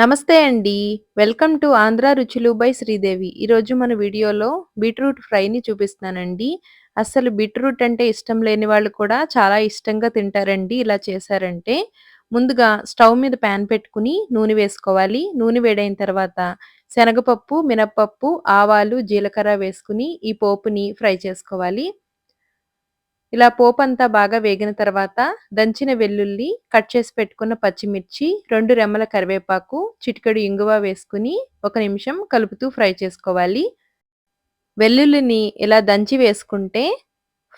నమస్తే అండి. Welcome to Andhra రుచులు బై శ్రీదేవి. ఈరోజు మన వీడియోలో బీట్రూట్ ఫ్రైని చూపిస్తానండి అసలు బీట్రూట్ అంటే ఇష్టం లేని వాళ్ళు కూడా చాలా ఇష్టంగా తింటారండి ఇలా చేశారంటే. ముందుగా స్టవ్ మీద ప్యాన్ పెట్టుకుని నూనె వేసుకోవాలి. నూనె వేడైన తర్వాత శనగపప్పు, మినపప్పు, ఆవాలు, జీలకర్ర వేసుకుని ఈ పోపుని ఫ్రై చేసుకోవాలి. ఇలా పోపు అంతా బాగా వేగిన తర్వాత దంచిన వెల్లుల్లి, కట్ చేసి పెట్టుకున్న పచ్చిమిర్చి, రెండు రెమ్మల కరివేపాకు, చిటికెడు ఇంగువ వేసుకుని ఒక నిమిషం కలుపుతూ ఫ్రై చేసుకోవాలి. వెల్లుల్లిని ఇలా దంచి వేసుకుంటే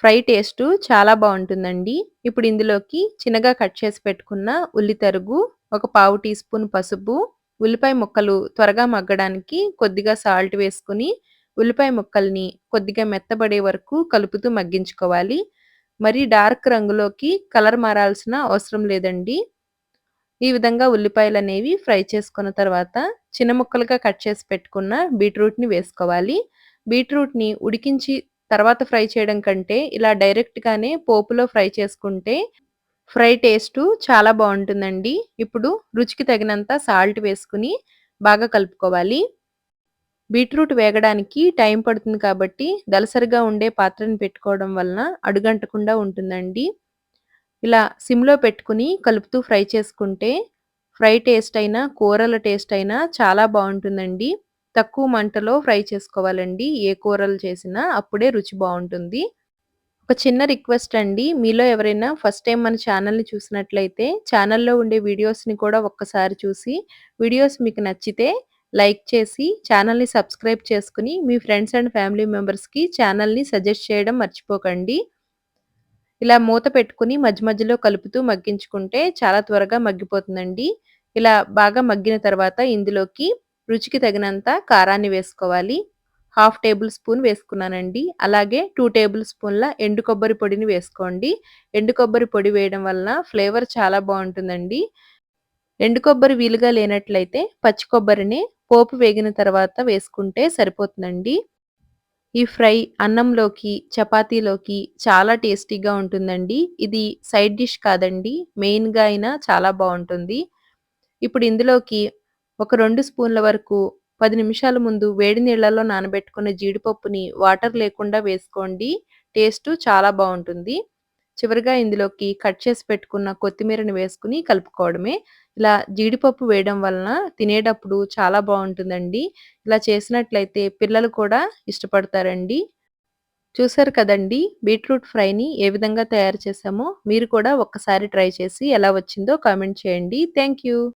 ఫ్రై టేస్టు చాలా బాగుంటుందండి ఇప్పుడు ఇందులోకి చిన్నగా కట్ చేసి పెట్టుకున్న ఉల్లి తరుగు, ఒక పావు టీ స్పూన్ పసుపు, ఉల్లిపాయ ముక్కలు త్వరగా మగ్గడానికి కొద్దిగా సాల్ట్ వేసుకుని ఉల్లిపాయ ముక్కల్ని కొద్దిగా మెత్తబడే వరకు కలుపుతూ మగ్గించుకోవాలి. మరీ డార్క్ రంగులోకి కలర్ మారాల్సిన అవసరం లేదండి. ఈ విధంగా ఉల్లిపాయలు అనేవి ఫ్రై చేసుకున్న తర్వాత చిన్న ముక్కలుగా కట్ చేసి పెట్టుకున్న బీట్రూట్‌ని వేసుకోవాలి. బీట్రూట్‌ని ఉడికించి తర్వాత ఫ్రై చేయడం కంటే ఇలా డైరెక్ట్‌గానే పోపులో ఫ్రై చేసుకుంటే ఫ్రై టేస్టు చాలా బాగుంటుందండి ఇప్పుడు రుచికి తగినంత సాల్ట్ వేసుకుని బాగా కలుపుకోవాలి. బీట్రూట్ వేగడానికి టైం పడుతుంది కాబట్టి దళసరిగా ఉండే పాత్రను పెట్టుకోవడం వలన అడుగంటకుండా ఉంటుందండి. ఇలా సిమ్‌లో పెట్టుకుని కలుపుతూ ఫ్రై చేసుకుంటే ఫ్రై టేస్ట్ అయినా, కూరల టేస్ట్ అయినా చాలా బాగుంటుందండి తక్కువ మంటలో ఫ్రై చేసుకోవాలండి ఏ కూరలు చేసినా అప్పుడే రుచి బాగుంటుంది ఒక చిన్న రిక్వెస్ట్ అండి. మీలో ఎవరైనా ఫస్ట్ టైం మన ఛానల్‌ని చూసినట్లయితే ఛానల్‌లో ఉండే వీడియోస్‌ని కూడా ఒక్కసారి చూసి వీడియోస్ మీకు నచ్చితే లైక్ చేసి ఛానల్‌ని సబ్స్క్రైబ్ చేసుకుని మీ ఫ్రెండ్స్ అండ్ ఫ్యామిలీ మెంబర్స్‌కి ఛానల్‌ని సజెస్ట్ చేయడం మర్చిపోకండి. ఇలా మూత పెట్టుకుని మధ్య మధ్యలో కలుపుతూ మగ్గించుకుంటే చాలా త్వరగా మగ్గిపోతుందండి. ఇలా బాగా మగ్గిన తర్వాత ఇందులోకి రుచికి తగినంత కారాన్ని వేసుకోవాలి. హాఫ్ టేబుల్ స్పూన్ వేసుకున్నానండి. అలాగే టూ టేబుల్ స్పూన్ల ఎండు కొబ్బరి పొడిని వేసుకోండి. ఎండు కొబ్బరి పొడి వేయడం వలన ఫ్లేవర్ చాలా బాగుంటుందండి ఎండు కొబ్బరి వీలుగా లేనట్లయితే పచ్చి కొబ్బరిని పోపు వేగిన తర్వాత వేసుకుంటే సరిపోతుందండి. ఈ ఫ్రై అన్నంలోకి, చపాతీలోకి చాలా టేస్టీగా ఉంటుందండి. ఇది సైడ్ డిష్ కాదండి. మెయిన్‌గా అయినా చాలా బాగుంటుంది ఇప్పుడు ఇందులోకి ఒక రెండు స్పూన్ల వరకు పది నిమిషాల ముందు వేడి నీళ్ళలో నానబెట్టుకున్న జీడిపప్పుని వాటర్ లేకుండా వేసుకోండి. టేస్టు చాలా బాగుంటుంది చివరిగా ఇందులోకి కట్ చేసి పెట్టుకున్న కొత్తిమీరని వేసుకుని కలుపుకోవడమే. ఇలా జీడిపప్పు వేయడం వలన తినేటప్పుడు చాలా బాగుంటుందండి ఇలా చేసినట్లయితే పిల్లలు కూడా ఇష్టపడతారండి. చూసారు కదండీ! బీట్రూట్ ఫ్రైని ఏ విధంగా తయారు చేశామో మీరు కూడా ఒక్కసారి ట్రై చేసి ఎలా వచ్చిందో కామెంట్ చేయండి. Thank you.